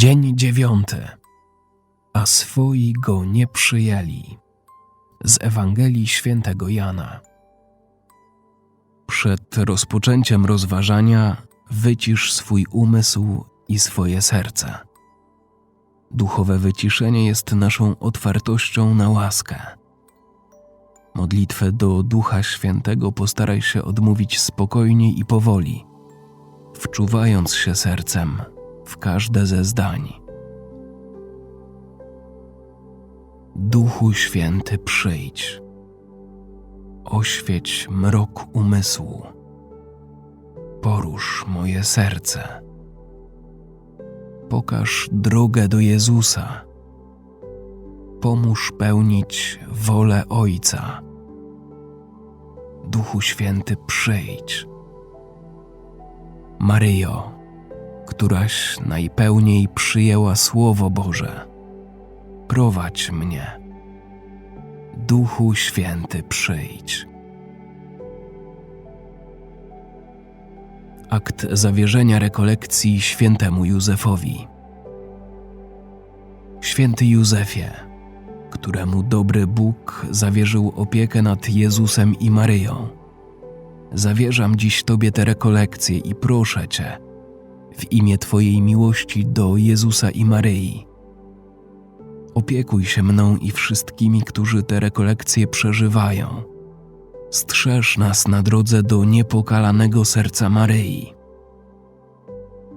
Dzień dziewiąty. A swoi go nie przyjęli. Z Ewangelii świętego Jana. Przed rozpoczęciem rozważania wycisz swój umysł i swoje serce. Duchowe wyciszenie jest naszą otwartością na łaskę. Modlitwę do Ducha Świętego postaraj się odmówić spokojnie i powoli, wczuwając się sercem w każde ze zdań. Duchu Święty, przyjdź. Oświeć mrok umysłu. Porusz moje serce. Pokaż drogę do Jezusa. Pomóż pełnić wolę Ojca. Duchu Święty, przyjdź. Maryjo, któraś najpełniej przyjęła Słowo Boże, prowadź mnie. Duchu Święty, przyjdź. Akt zawierzenia rekolekcji świętemu Józefowi. Święty Józefie, któremu dobry Bóg zawierzył opiekę nad Jezusem i Maryją, zawierzam dziś Tobie te rekolekcje i proszę Cię, w imię Twojej miłości do Jezusa i Maryi. Opiekuj się mną i wszystkimi, którzy te rekolekcje przeżywają. Strzeż nas na drodze do niepokalanego serca Maryi.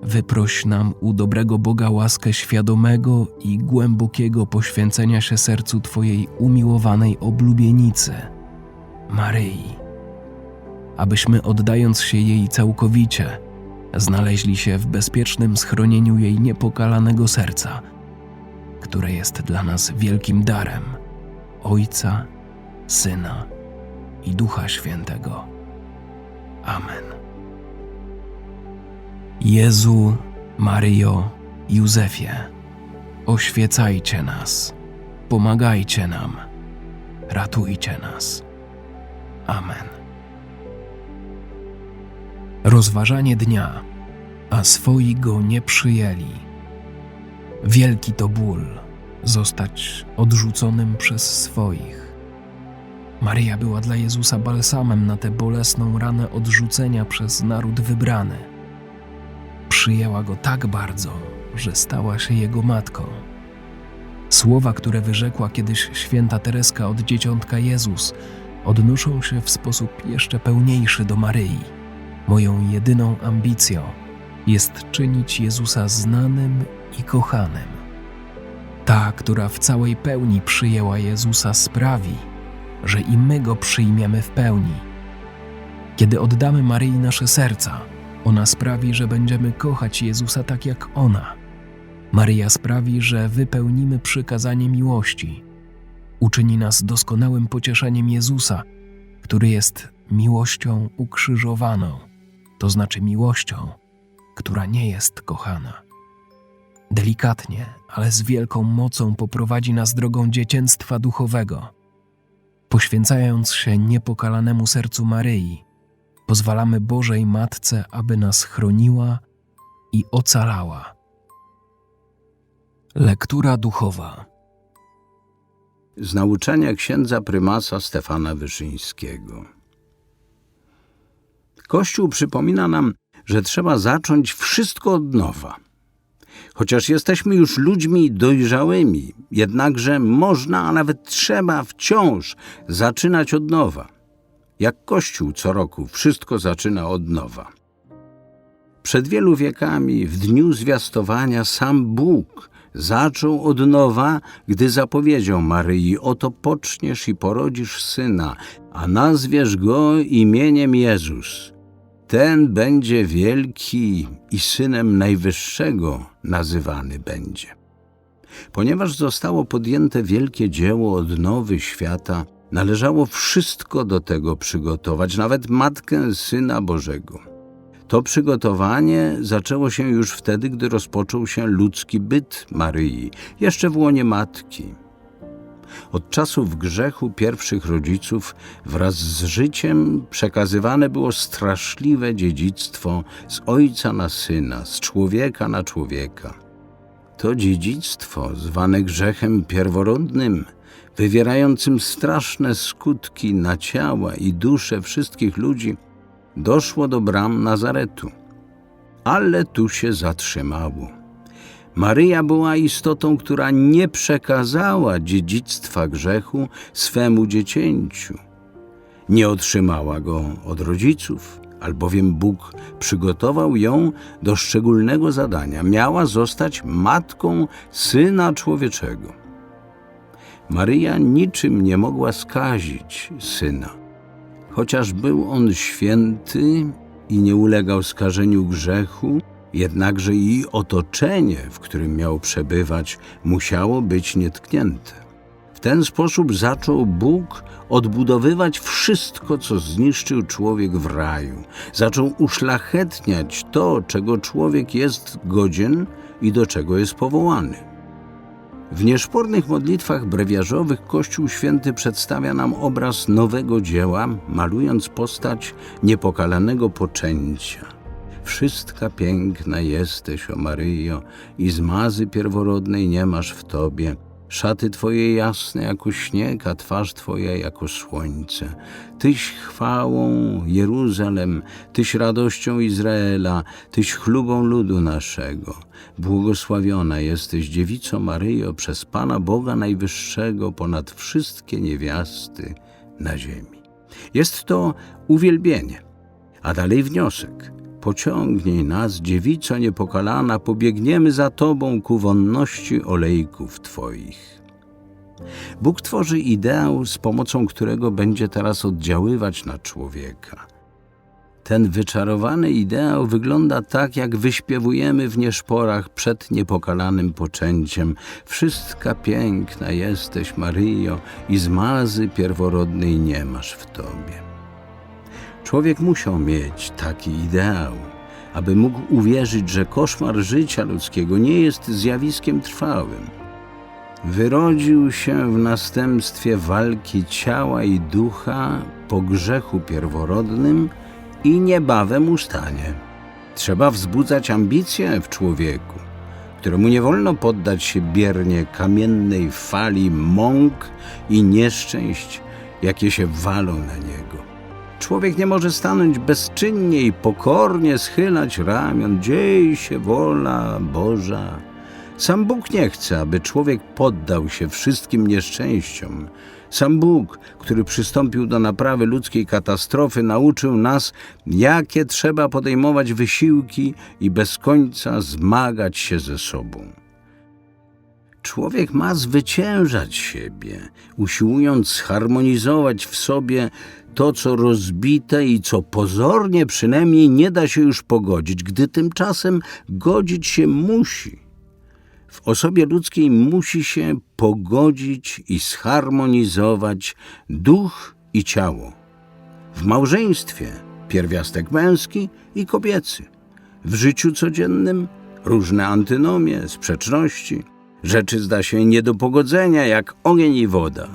Wyproś nam u dobrego Boga łaskę świadomego i głębokiego poświęcenia się sercu Twojej umiłowanej oblubienicy, Maryi, abyśmy oddając się jej całkowicie, znaleźli się w bezpiecznym schronieniu jej niepokalanego serca, które jest dla nas wielkim darem Ojca, Syna i Ducha Świętego. Amen. Jezu, Maryjo, Józefie, oświecajcie nas, pomagajcie nam, ratujcie nas. Amen. Rozważanie dnia, a swoi go nie przyjęli. Wielki to ból zostać odrzuconym przez swoich. Maryja była dla Jezusa balsamem na tę bolesną ranę odrzucenia przez naród wybrany. Przyjęła go tak bardzo, że stała się jego matką. Słowa, które wyrzekła kiedyś święta Tereska od dzieciątka Jezus, odnoszą się w sposób jeszcze pełniejszy do Maryi. Moją jedyną ambicją jest czynić Jezusa znanym i kochanym. Ta, która w całej pełni przyjęła Jezusa, sprawi, że i my go przyjmiemy w pełni. Kiedy oddamy Maryi nasze serca, ona sprawi, że będziemy kochać Jezusa tak jak ona. Maryja sprawi, że wypełnimy przykazanie miłości. Uczyni nas doskonałym pocieszeniem Jezusa, który jest miłością ukrzyżowaną, to znaczy miłością, która nie jest kochana. Delikatnie, ale z wielką mocą poprowadzi nas drogą dziecięctwa duchowego. Poświęcając się niepokalanemu sercu Maryi, pozwalamy Bożej Matce, aby nas chroniła i ocalała. Lektura duchowa. Z nauczania księdza prymasa Stefana Wyszyńskiego. Kościół przypomina nam, że trzeba zacząć wszystko od nowa. Chociaż jesteśmy już ludźmi dojrzałymi, jednakże można, a nawet trzeba wciąż zaczynać od nowa. Jak Kościół co roku wszystko zaczyna od nowa. Przed wielu wiekami, w dniu zwiastowania, sam Bóg zaczął od nowa, gdy zapowiedział Maryi: Oto poczniesz i porodzisz syna, a nazwiesz go imieniem Jezus. Ten będzie wielki i synem Najwyższego nazywany będzie. Ponieważ zostało podjęte wielkie dzieło odnowy świata, należało wszystko do tego przygotować, nawet matkę Syna Bożego. To przygotowanie zaczęło się już wtedy, gdy rozpoczął się ludzki byt Maryi, jeszcze w łonie matki. Od czasów grzechu pierwszych rodziców wraz z życiem przekazywane było straszliwe dziedzictwo z ojca na syna, z człowieka na człowieka. To dziedzictwo zwane grzechem pierworodnym, wywierającym straszne skutki na ciała i dusze wszystkich ludzi, doszło do bram Nazaretu. Ale tu się zatrzymało. Maryja była istotą, która nie przekazała dziedzictwa grzechu swemu dziecięciu. Nie otrzymała go od rodziców, albowiem Bóg przygotował ją do szczególnego zadania. Miała zostać matką Syna Człowieczego. Maryja niczym nie mogła skazić Syna. Chociaż był on święty i nie ulegał skażeniu grzechu, jednakże i otoczenie, w którym miał przebywać, musiało być nietknięte. W ten sposób zaczął Bóg odbudowywać wszystko, co zniszczył człowiek w raju. Zaczął uszlachetniać to, czego człowiek jest godzien i do czego jest powołany. W nieszpornych modlitwach brewiarzowych Kościół Święty przedstawia nam obraz nowego dzieła, malując postać niepokalanego poczęcia. Wszystka piękna jesteś, o Maryjo, i zmazy pierworodnej nie masz w Tobie. Szaty Twoje jasne jako śnieg, a twarz Twoja jako słońce. Tyś chwałą Jeruzalem, Tyś radością Izraela, Tyś chlubą ludu naszego. Błogosławiona jesteś dziewico Maryjo przez Pana Boga Najwyższego ponad wszystkie niewiasty na ziemi. Jest to uwielbienie, a dalej wniosek. Pociągnij nas, dziewico niepokalana, pobiegniemy za Tobą ku wonności olejków Twoich. Bóg tworzy ideał, z pomocą którego będzie teraz oddziaływać na człowieka. Ten wyczarowany ideał wygląda tak, jak wyśpiewujemy w nieszporach przed niepokalanym poczęciem. Wszystka piękna jesteś, Maryjo, i zmazy pierworodnej nie masz w Tobie. Człowiek musiał mieć taki ideał, aby mógł uwierzyć, że koszmar życia ludzkiego nie jest zjawiskiem trwałym. Wyrodził się w następstwie walki ciała i ducha po grzechu pierworodnym i niebawem ustanie. Trzeba wzbudzać ambicje w człowieku, któremu nie wolno poddać się biernie kamiennej fali mąk i nieszczęść, jakie się walą na niego. Człowiek nie może stanąć bezczynnie i pokornie schylać ramion. Dziej się wola Boża. Sam Bóg nie chce, aby człowiek poddał się wszystkim nieszczęściom. Sam Bóg, który przystąpił do naprawy ludzkiej katastrofy, nauczył nas, jakie trzeba podejmować wysiłki i bez końca zmagać się ze sobą. Człowiek ma zwyciężać siebie, usiłując zharmonizować w sobie to, co rozbite i co pozornie przynajmniej nie da się już pogodzić, gdy tymczasem godzić się musi. W osobie ludzkiej musi się pogodzić i zharmonizować duch i ciało. W małżeństwie pierwiastek męski i kobiecy. W życiu codziennym różne antynomie, sprzeczności, rzeczy zda się nie do pogodzenia jak ogień i woda.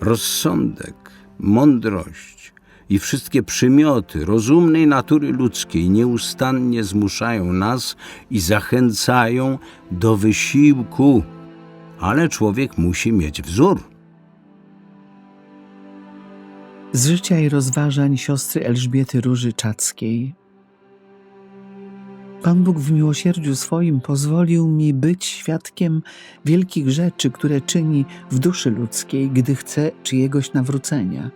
Rozsądek, mądrość i wszystkie przymioty rozumnej natury ludzkiej nieustannie zmuszają nas i zachęcają do wysiłku, ale człowiek musi mieć wzór. Z życia i rozważań siostry Elżbiety Róży Czackiej. Pan Bóg w miłosierdziu swoim pozwolił mi być świadkiem wielkich rzeczy, które czyni w duszy ludzkiej, gdy chce czyjegoś nawrócenia.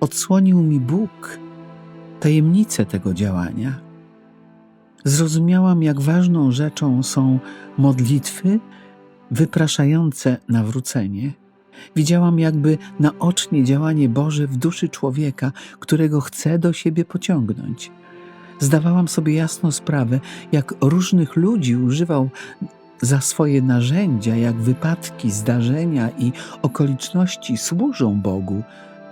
Odsłonił mi Bóg tajemnicę tego działania. Zrozumiałam, jak ważną rzeczą są modlitwy wypraszające nawrócenie. Widziałam jakby naocznie działanie Boże w duszy człowieka, którego chce do siebie pociągnąć. Zdawałam sobie jasno sprawę, jak różnych ludzi używał za swoje narzędzia, jak wypadki, zdarzenia i okoliczności służą Bogu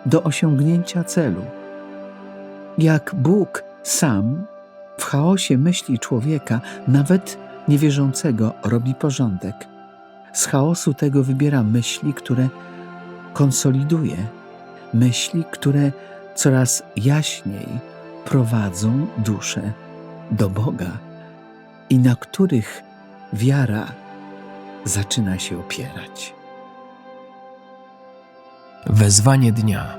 do osiągnięcia celu. Jak Bóg sam w chaosie myśli człowieka, nawet niewierzącego, robi porządek. Z chaosu tego wybiera myśli, które konsoliduje, myśli, które coraz jaśniej prowadzą duszę do Boga i na których wiara zaczyna się opierać. Wezwanie dnia.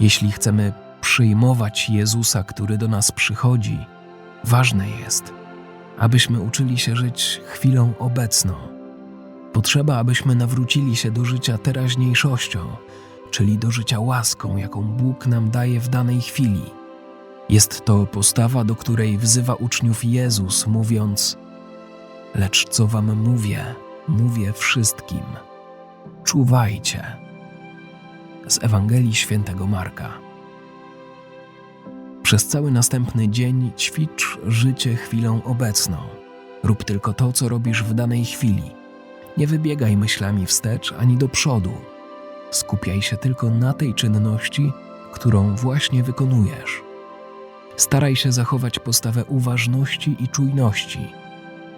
Jeśli chcemy przyjmować Jezusa, który do nas przychodzi, ważne jest, abyśmy uczyli się żyć chwilą obecną. Potrzeba, abyśmy nawrócili się do życia teraźniejszością, czyli do życia łaską, jaką Bóg nam daje w danej chwili. Jest to postawa, do której wzywa uczniów Jezus, mówiąc: Lecz co wam mówię, mówię wszystkim. Czuwajcie z Ewangelii Świętego Marka. Przez cały następny dzień ćwicz życie chwilą obecną. Rób tylko to, co robisz w danej chwili. Nie wybiegaj myślami wstecz ani do przodu. Skupiaj się tylko na tej czynności, którą właśnie wykonujesz. Staraj się zachować postawę uważności i czujności.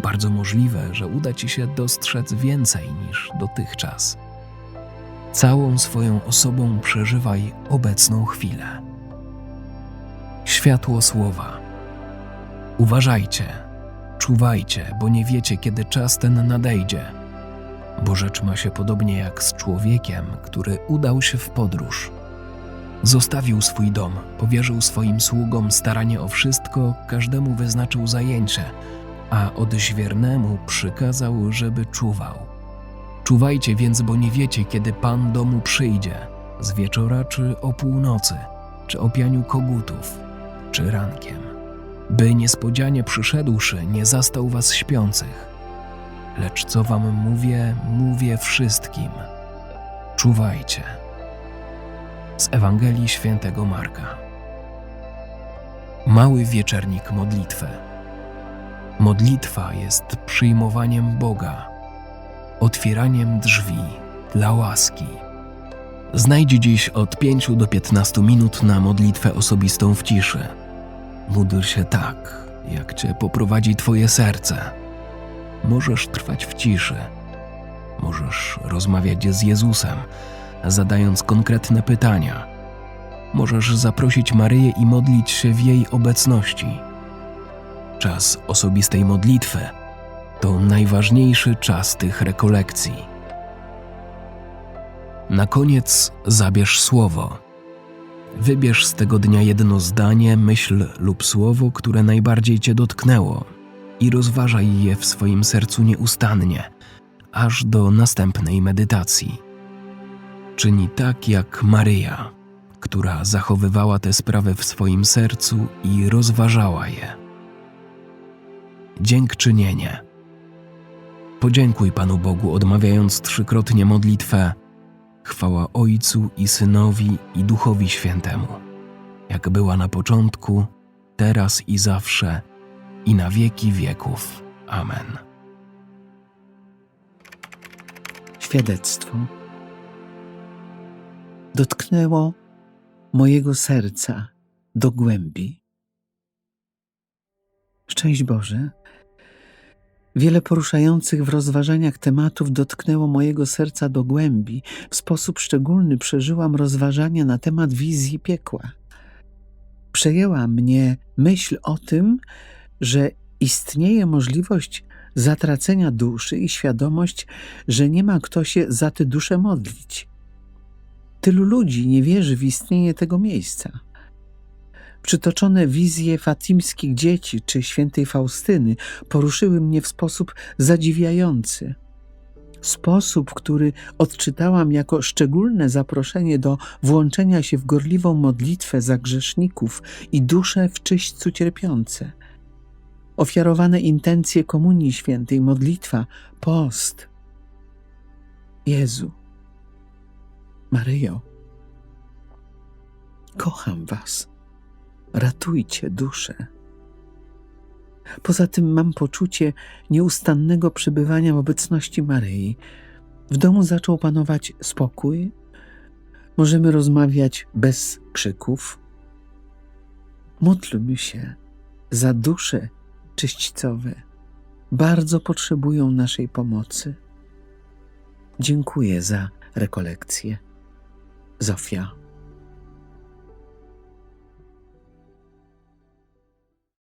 Bardzo możliwe, że uda ci się dostrzec więcej niż dotychczas. Całą swoją osobą przeżywaj obecną chwilę. Światło słowa. Uważajcie, czuwajcie, bo nie wiecie, kiedy czas ten nadejdzie. Bo rzecz ma się podobnie jak z człowiekiem, który udał się w podróż. Zostawił swój dom, powierzył swoim sługom staranie o wszystko, każdemu wyznaczył zajęcie, a odźwiernemu przykazał, żeby czuwał. Czuwajcie więc, bo nie wiecie, kiedy Pan domu przyjdzie, z wieczora czy o północy, czy o pianiu kogutów, czy rankiem, by niespodzianie przyszedłszy nie zastał was śpiących. Lecz co wam mówię, mówię wszystkim. Czuwajcie. Z Ewangelii Świętego Marka. Mały wieczernik modlitwy. Modlitwa jest przyjmowaniem Boga otwieraniem drzwi dla łaski. Znajdź dziś od 5 do 15 minut na modlitwę osobistą w ciszy. Módl się tak, jak cię poprowadzi Twoje serce. Możesz trwać w ciszy. Możesz rozmawiać z Jezusem, zadając konkretne pytania. Możesz zaprosić Maryję i modlić się w jej obecności. Czas osobistej modlitwy to najważniejszy czas tych rekolekcji. Na koniec zabierz słowo. Wybierz z tego dnia jedno zdanie, myśl lub słowo, które najbardziej cię dotknęło i rozważaj je w swoim sercu nieustannie, aż do następnej medytacji. Czyni tak jak Maryja, która zachowywała te sprawy w swoim sercu i rozważała je. Dziękczynienie. Podziękuj Panu Bogu, odmawiając trzykrotnie modlitwę chwała Ojcu i Synowi i Duchowi Świętemu, jak była na początku, teraz i zawsze, i na wieki wieków. Amen. Świadectwo dotknęło mojego serca do głębi. Szczęść Boże, wiele poruszających w rozważaniach tematów dotknęło mojego serca do głębi. W sposób szczególny przeżyłam rozważania na temat wizji piekła. Przejęła mnie myśl o tym, że istnieje możliwość zatracenia duszy i świadomość, że nie ma kto się za tę duszę modlić. Tylu ludzi nie wierzy w istnienie tego miejsca. Przytoczone wizje fatimskich dzieci czy świętej Faustyny poruszyły mnie w sposób zadziwiający. Sposób, który odczytałam jako szczególne zaproszenie do włączenia się w gorliwą modlitwę za grzeszników i dusze w czyśćcu cierpiące. Ofiarowane intencje Komunii Świętej, modlitwa, post. Jezu, Maryjo, kocham Was ratujcie duszę. Poza tym mam poczucie nieustannego przebywania w obecności Maryi. W domu zaczął panować spokój. Możemy rozmawiać bez krzyków. Módlmy się za dusze czyśćcowe. Bardzo potrzebują naszej pomocy. Dziękuję za rekolekcję. Zofia.